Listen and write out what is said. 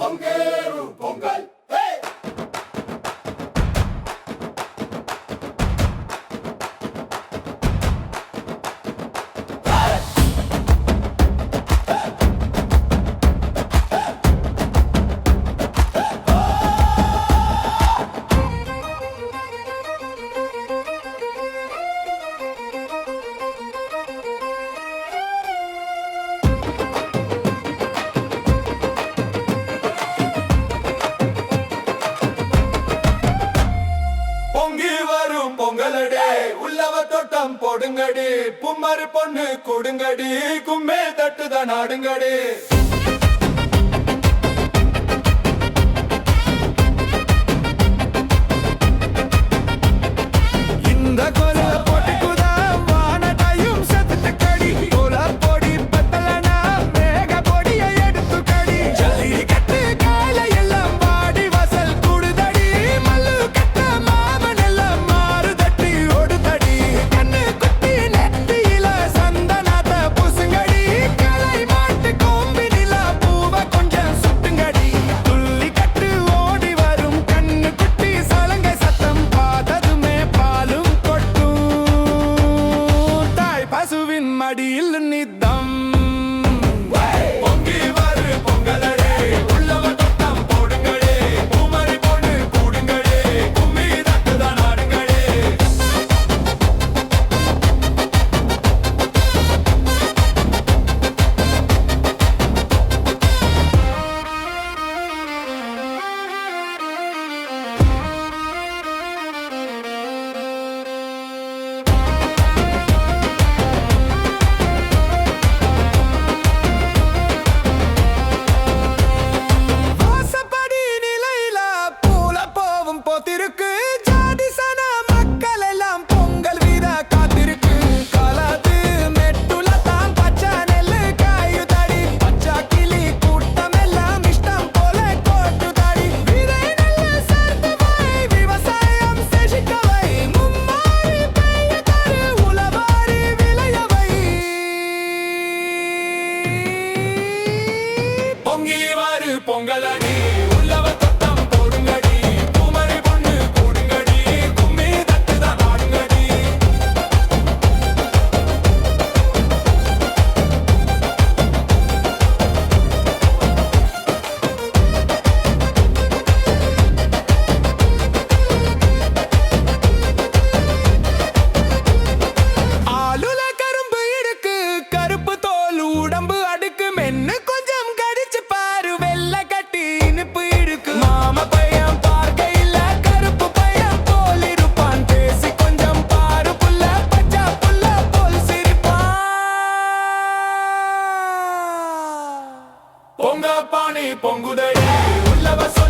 Okay. வரும் பொங்கலடே. உள்ளவ தோட்டம் போடுங்கடி. பும்மறு பொண்ணு கொடுங்கடி. கும்மே தட்டுதான் ஆடுங்கடி. இந்த கொலை niet dan. கொண்டாரு பொங்கலடி பொங்க பானை பொங்குதடி உள்ளவச